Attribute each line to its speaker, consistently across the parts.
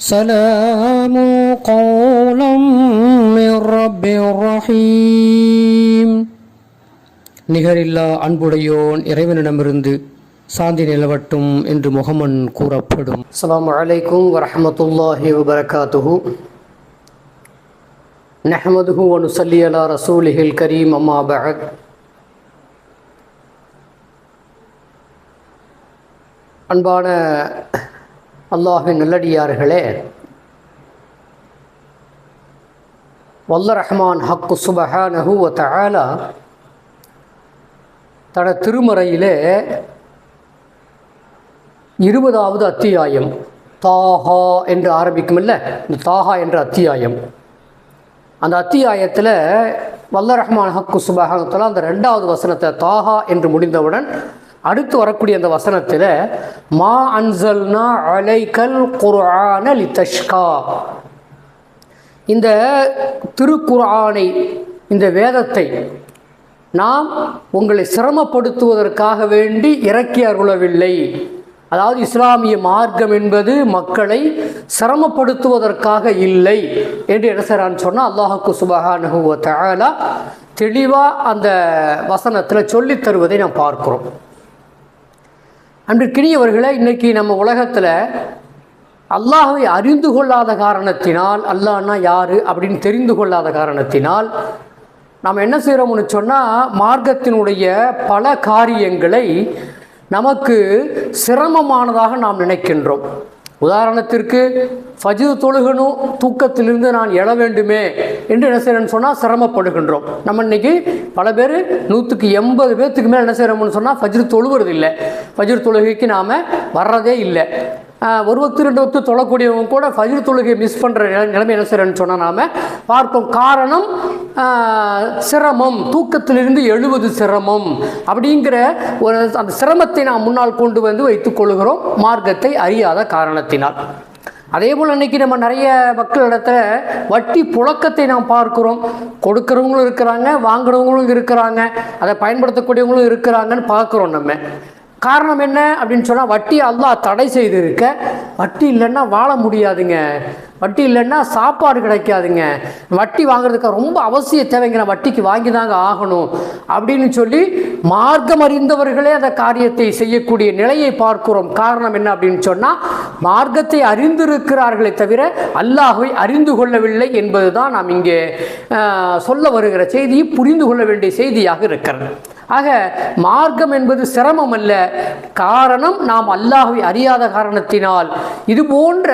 Speaker 1: سلام قولا من رب رحيم நிகரில்லா அன்புடையோன் இறைவனிடமிருந்து சாந்தி நிலவட்டும் என்று முகமன் கூறப்படும் அஸ்ஸலாமு அலைக்கும் வரஹ்மத்துல்லாஹி வபரகாத்துஹு நஹ்மதுஹு வ நுஸல்லி அலா ரசூலிஹில் கரீம் அம்மா பஅத் அன்பான அல்லாஹின் நல்லடியார்களே. வல்ல ரஹ்மான் ஹக்கு சுபஹானஹு வ தஆலா. தட திருமறையிலே இருபதாவது அத்தியாயம். தாஹா என்று ஆரம்பிக்குமில்ல? இந்த தாஹா என்ற அத்தியாயம். அந்த அத்தியாயத்தில் வல்ல ரஹ்மான் ஹக்கு சுபஹானத்தில் அந்த ரெண்டாவது வசனத்தை தாஹா என்று முடிந்தவுடன் அடுத்து வரக்கூடிய அந்த வசனத்தில் மா அன்சல்னா அலைக்கல் குர்ஆன லிதஷ்கா. இந்த திருக்குர்ஆனை இந்த வேதத்தை நாம் உங்களை சிரமப்படுத்துவதற்காக வேண்டி இறக்கி அருளவில்லை. அதாவது இஸ்லாமிய மார்க்கம் என்பது மக்களை சிரமப்படுத்துவதற்காக இல்லை என்று என்ன செய்கிறான்னு சொன்னால் அல்லாஹுக்கு சுபஹானுவ தஆலா தெளிவாக அந்த வசனத்தில் சொல்லித் தருவதை நாம் பார்க்கிறோம். அன்று கிணியவர்களை நம்ம உலகத்தில் அல்லாஹை அறிந்து கொள்ளாத காரணத்தினால் அல்லாஹ்னா யார் அப்படின்னு தெரிந்து கொள்ளாத காரணத்தினால் நாம் என்ன செய்கிறோம்னு சொன்னால் மார்க்கத்தினுடைய பல காரியங்களை நமக்கு சிரமமானதாக நாம் நினைக்கின்றோம். உதாரணத்திற்கு ஃபஜிது தொழுகணும் தூக்கத்திலிருந்து நான் எழ வேண்டுமே என்று என்ன செய்யறேன்னு சொன்னால் சிரமப்படுகின்றோம். நம்ம இன்னைக்கு பல பேர் நூற்றுக்கு எண்பது பேர்த்துக்கு மேலே என்ன செய்கிறோம்னு சொன்னால் ஃபஜ்ரு தொழுவது இல்லை ஃபஜ்ரு தொழுகைக்கு நாம் வர்றதே இல்லை. ஒரு வக்து ரெண்டு ஒத்து தொழக்கூடியவங்க கூட பதிர் தொழுகை மிஸ் பண்ணுற நிலைமை என்ன செய்கிறேன்னு சொன்னால் நாம் பார்ப்போம் காரணம் சிரமம் தூக்கத்திலிருந்து எழுவது சிரமம் அப்படிங்கிற ஒரு அந்த சிரமத்தை நாம் முன்னால் கொண்டு வந்து வைத்துக் கொள்கிறோம் மார்க்கத்தை அறியாத காரணத்தினால். அதே போல் அன்றைக்கி நம்ம நிறைய மக்களிடத்துல வட்டி புழக்கத்தை நாம் பார்க்குறோம். கொடுக்குறவங்களும் இருக்கிறாங்க வாங்குறவங்களும் இருக்கிறாங்க அதை பயன்படுத்தக்கூடியவங்களும் இருக்கிறாங்கன்னு பார்க்குறோம் நம்ம. காரணம் என்ன அப்படின்னு சொன்னால் வட்டி அல்லாஹ் தடை செய்திருக்க. வட்டி இல்லைன்னா வாழ முடியாதுங்க. வட்டி இல்லைன்னா சாப்பாடு கிடைக்காதுங்க. வட்டி வாங்குறதுக்கு ரொம்ப அவசிய தேவைங்கிற வட்டிக்கு வாங்கி தாங்க ஆகணும் அப்படின்னு சொல்லி மார்க்கம் அறிந்தவர்களே அந்த காரியத்தை செய்யக்கூடிய நிலையை பார்க்கிறோம். காரணம் என்ன அப்படின்னு சொன்னால் மார்க்கத்தை அறிந்திருக்கிறார்களே தவிர அல்லாஹை அறிந்து கொள்ளவில்லை என்பதுதான் நாம் இங்கே சொல்ல வருகிற செய்தியை புரிந்து கொள்ள வேண்டிய செய்தியாக இருக்கிறது. ஆக மார்க்கம் என்பது சிரமம் அல்ல. காரணம் நாம் அல்லாஹை அறியாத காரணத்தினால். இது போன்ற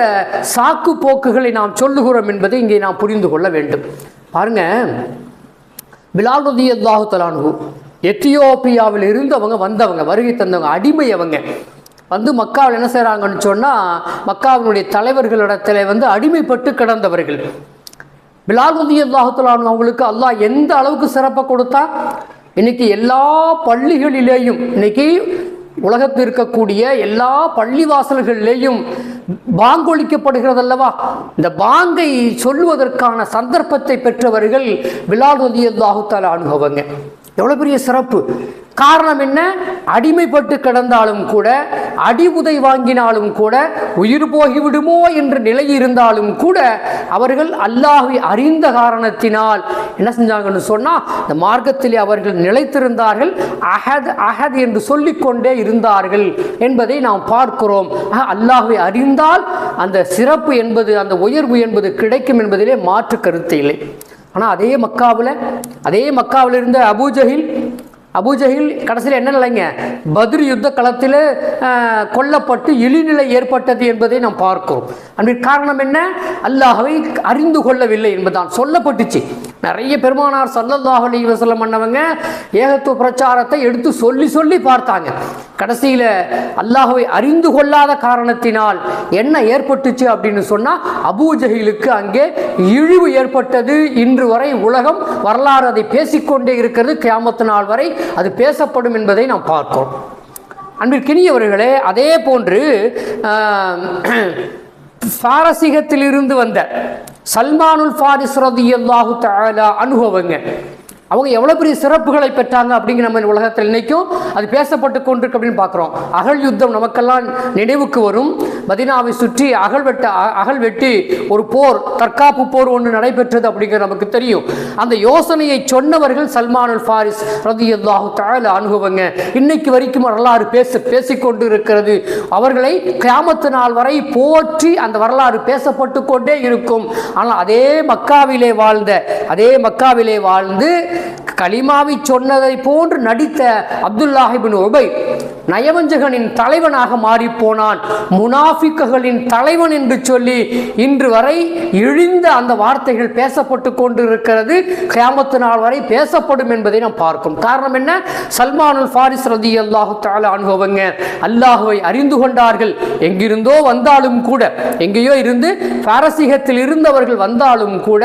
Speaker 1: சாக்கு போக்குகளை நாம் சொல்லுகிறோம் என்பதை இங்கே நாம் புரிந்து கொள்ள வேண்டும். பாருங்க. பிலால் ரதி அல்லாஹு தலானு எத்தியோப்பியாவில் இருந்து அவங்க வந்தவங்க வருகை தந்தவங்க அடிமை அவங்க. வந்து மக்காவில் என்ன செய்கிறாங்கன்னு சொன்னால் மக்காவினுடைய தலைவர்களிடத்தில் வந்து அடிமைப்பட்டு கிடந்தவர்கள். பிலால் ரதி அல்லாஹு அவங்களுக்கு அல்லாஹ் எந்த அளவுக்கு சிறப்பை கொடுத்தா? இன்னைக்கு எல்லா பள்ளிகளிலேயும் இன்னைக்கு உலகத்தில் இருக்கக்கூடிய எல்லா பள்ளிவாசல்களிலேயும் பாங்கொழிக்கப்படுகிறது அல்லவா இந்த பாங்கை சொல்லுவதற்கான சந்தர்ப்பத்தை பெற்றவர்கள் பிலால் ரதி அனுபவங்க எவ்வளோ பெரிய சிறப்பு? காரணம் என்ன? அடிமைப்பட்டு கிடந்தாலும் கூட அடி உதை வாங்கினாலும் கூட உயிர் போகிவிடுமோ என்ற நிலை இருந்தாலும் கூட அவர்கள் அல்லாஹை அறிந்த காரணத்தினால் என்ன செஞ்சாங்கன்னு சொன்னால் இந்த மார்க்கத்திலே அவர்கள் நிலைத்திருந்தார்கள் அஹத் அஹத் என்று சொல்லிக்கொண்டே இருந்தார்கள் என்பதை நாம் பார்க்கிறோம். அல்லாஹை அறிந்தால் அந்த சிறப்பு என்பது அந்த உயர்வு என்பது கிடைக்கும் என்பதிலே மாற்று கருத்து இல்லை. ஆனால் அதே மக்காவில் அதே மக்காவில் இருந்த அபூஜஹில் அபூஜஹில் கடைசியில் என்ன நிலைங்க? பத்ரி யுத்த களத்தில் கொல்லப்பட்டு இழிநிலை ஏற்பட்டது என்பதை நாம் பார்க்கிறோம். அன்பின் காரணம் என்ன? அல்லாஹவை அறிந்து கொள்ளவில்லை என்பதுதான் சொல்லப்பட்டுச்சு. நிறைய பெருமானார் சல்லல்லாஹ் அலி வசல்லம் பண்ணவங்க ஏகத்துவ பிரச்சாரத்தை எடுத்து சொல்லி சொல்லி பார்த்தாங்க. கடைசியில் அல்லாஹுவை அறிந்து கொள்ளாத காரணத்தினால் என்ன ஏற்பட்டுச்சு அப்படின்னு சொன்னால் அபூஜஹிலுக்கு அங்கே இழிவு ஏற்பட்டது. இன்று வரை உலகம் வரலாறு அதை பேசிக்கொண்டே இருக்கிறது. கியாமத்து நாள் வரை அது பேசப்படும் என்பதை நாம் பார்க்கிறோம். அன்பிற்கினியவர்களே அதே போன்று பாரசீகத்திலிருந்து வந்த சல்மானுல் ஃபாரிஸ் ரதி அல்லாஹு தாலா அனுபவங்க அவங்க எவ்வளோ பெரிய சிறப்புகளை பெற்றாங்க அப்படிங்கிற நம்ம இந்த உலகத்தில் இன்னைக்கும் அது பேசப்பட்டு கொண்டிருக்கு அப்படின்னு பார்க்குறோம். அகல் யுத்தம் நமக்கெல்லாம் நினைவுக்கு வரும். மதினாவை சுற்றி அகல் வெட்ட அ- அகல் வெட்டி ஒரு போர் தற்காப்பு போர் ஒன்று நடைபெற்றது அப்படிங்கிறது நமக்கு தெரியும். அந்த யோசனையை சொன்னவர்கள் சல்மானுல் ஃபாரிஸ் ரதி அல்லாஹு தால அனுபவங்க இன்னைக்கு வரைக்கும் வரலாறு பேச பேசிக்கொண்டு இருக்கிறது அவர்களை கிராமத்து நாள் வரை போற்றி அந்த வரலாறு பேசப்பட்டு கொண்டே இருக்கும். ஆனால் அதே மக்காவிலே வாழ்ந்த அதே மக்காவிலே வாழ்ந்து கலிமாவை சொன்னதை போன்று நடித்த அப்துல்லாஹிபின் உபை. நயவஞ்சகனின் தலைவனாக மாறிப்போனான். முனாஃபிக்ககளின் முனாஃபிக்குகளின் தலைவன் என்று சொல்லி இன்று வரை இழிந்த அந்த வார்த்தைகள் பேசப்பட்டு கொண்டு இருக்கிறது கியாமத்து நாள் வரை பேசப்படும் என்பதை நாம் பார்க்கும். காரணம் என்ன? சல்மானுல் ஃபாரிஸ் ரதி அல்லாஹு தால அனுபவங்க அல்லாஹுவை அறிந்து கொண்டார்கள். எங்கிருந்தோ வந்தாலும் கூட எங்கேயோ இருந்து பாரசீகத்தில் இருந்தவர்கள் வந்தாலும் கூட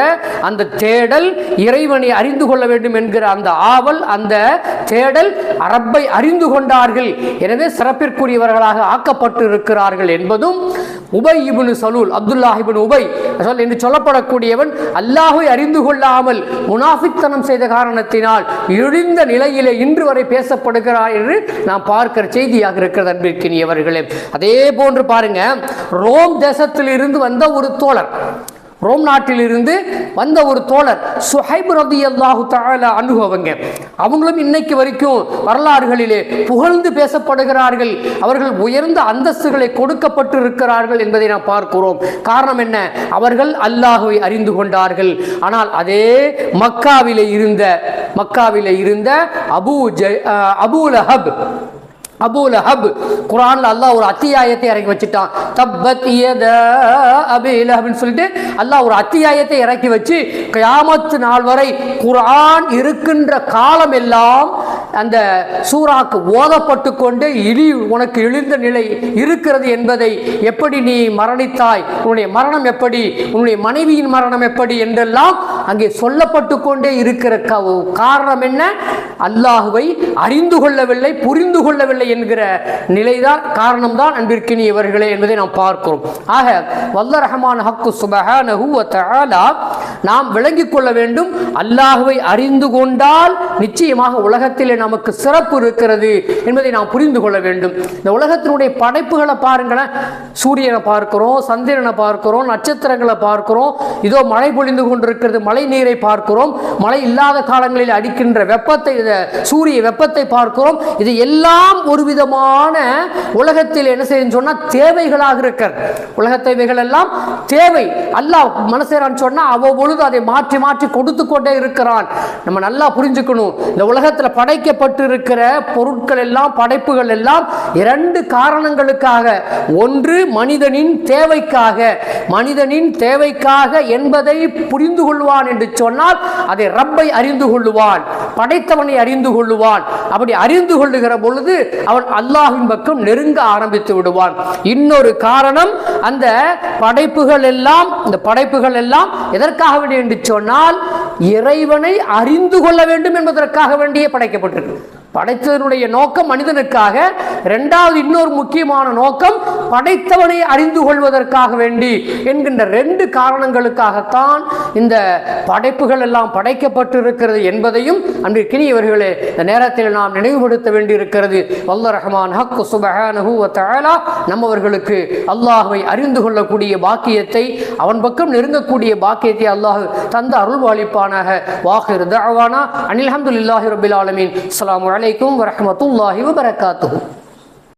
Speaker 1: அந்த தேடல் இறைவனை அறிந்து கொள்ள வேண்டும் என்கிற அந்த ஆவல் அந்த தேடல் அரப்பை அறிந்து கொண்டார்கள். எனவே சிறப்பிற்குரியவர்களாக ஆக்கப்பட்டு இருக்கிறார்கள் என்பதும் உபை இபுனு சலூல் அப்துல்லா இபுன் உபை சொல் என்று சொல்லப்படக்கூடியவன் அல்லாஹை அறிந்து கொள்ளாமல் முனாஃபித்தனம் செய்த காரணத்தினால் இழிந்த நிலையிலே இன்று வரை பேசப்படுகிறார் என்று நாம் பார்க்கிற செய்தியாக இருக்கிறது அன்பிற்கினியவர்களே. அதே போன்று பாருங்க ரோம் தேசத்தில் இருந்து வந்த ஒரு தோழர் ரோம் நாட்டிலிருந்து வந்த ஒரு தோழர் சுஹைப் ரதி அல்லாஹு தாலா அனுபவங்க அவங்களும் இன்னைக்கு வரைக்கும் வரலாறுகளிலே புகழ்ந்து பேசப்படுகிறார்கள். அவர்கள் உயர்ந்த அந்தஸ்துகளை கொடுக்கப்பட்டு இருக்கிறார்கள் என்பதை நாம் பார்க்கிறோம். காரணம் என்ன? அவர்கள் அல்லாஹுவை அறிந்து கொண்டார்கள். ஆனால் அதே மக்காவிலே இருந்த மக்காவிலே இருந்த அபூ ஜ அபூ லஹப் அபூ ஹப் குர்ஆன்ல அல்லாஹ் ஒரு அத்தியாயத்தை இறக்கி வச்சுட்டான். தப்பத் யதா அபீ சொல்லிட்டு அல்லாஹ் ஒரு அத்தியாயத்தை இறக்கி வச்சு கியாமத்து நாள் வரை குரான் இருக்கின்ற காலம் எல்லாம் அந்த சூறாக்கு ஓதப்பட்டு கொண்டு இழி உனக்கு இழிந்த நிலை இருக்கிறது என்பதை எப்படி நீ மரணித்தாய்? உன்னுடைய மரணம் எப்படி? உன்னுடைய மனைவியின் மரணம் எப்படி? என்றெல்லாம் அங்கே சொல்லப்பட்டு கொண்டே இருக்கிற காரணம் என்ன? அல்லாஹுவை அறிந்து கொள்ளவில்லை புரிந்து கொள்ளவில்லை என்கிற நிலைதான் காரணம்தான் அன்பிற்கினியவர்களே என்பதை நாம் பார்க்கிறோம். ஆக வல்ல ரஹ்மான் ஹக்கு சுபஹானஹு நாம் விளங்கிக் கொள்ள வேண்டும் அல்லாஹுவை அறிந்து கொண்டால் நிச்சயமாக உலகத்திலே நமக்கு சிறப்பு இருக்கிறது என்பதை நாம் புரிந்து கொள்ள வேண்டும். இந்த உலகத்தினுடைய படைப்புகளை பாருங்களேன். சூரியனை பார்க்கிறோம் சந்திரனை பார்க்கிறோம் நட்சத்திரங்களை பார்க்கிறோம். இதோ மழை பொழிந்து கொண்டிருக்கிறது மழை நீரை பார்க்கிறோம். மழை இல்லாத காலங்களில் அடிக்கின்ற வெப்பத்தை சூரிய வெப்பத்தை பார்க்கிறோம். இது எல்லாம் ஒரு விதமான உலகத்தில் என்ன செய்யும் சொன்னா தேவைகளாக இருக்கிறது உலக தேவைகள் எல்லாம் தேவை. அல்லாஹ் மனசேரான்னு சொன்னால் அவ்வப்பொழுது அதை மாற்றி மாற்றி கொடுத்து கொண்டே இருக்கிறான். நம்ம நல்லா புரிஞ்சுக்கணும். இந்த உலகத்தில் படைக்கப்பட்டு இருக்கிற பொருட்கள் எல்லாம் படைப்புகள் எல்லாம் இரண்டு காரணங்களுக்காக. ஒன்று மனிதனின் தேவைக்காக. மனிதனின் தேவைக்காக என்பதை புரிந்து கொள்வான் என்று சொன்னால் அதை ரப்பை அறிந்து கொள்ளுவான் படைத்தவனை அறிந்து கொள்ளுவான். அப்படி அறிந்து கொள்ளுகிற பொழுது அவன் அல்லாஹின் பக்கம் நெருங்க ஆரம்பித்து விடுவான். இன்னொரு காரணம் அந்த படைப்புகள் எல்லாம் இந்த படைப்புகள் எல்லாம் எதற்காக வேண்டிய என்று சொன்னால் இறைவனை அறிந்து கொள்ள வேண்டும் என்பதற்காக வேண்டியே படைக்கப்பட்டிருக்கு படைத்ததனுடைய நோக்கம் மனிதனுக்காக இரண்டாவது இன்னொரு முக்கியமான நோக்கம் படைத்தவனை அறிந்து கொள்வதற்காக வேண்டி என்கின்ற ரெண்டு காரணங்களுக்காகத்தான் இந்த படைப்புகள் எல்லாம் படைக்கப்பட்டிருக்கிறது என்பதையும் அன்பிற்கினியவர்களே இந்த நேரத்தில் நாம் நினைவுபடுத்த வேண்டியிருக்கிறது. வல்ல ரஹ்மான் ஹக்கு சுபஹானஹு வ நம்மவர்களுக்கு அல்லாஹுவை அறிந்து கொள்ளக்கூடிய பாக்கியத்தை அவன் பக்கம் நெருங்கக்கூடிய பாக்கியத்தை அல்லாஹ் தந்த அருள்வாளிப்பானாக. வாஹிர் தவானா அனில் ஹம்துலில்லாஹி ரபில் ஆலமின். அஸ்லாம் வலைக்கும் வரமத்துல்லாஹி வபரகாத்துஹு.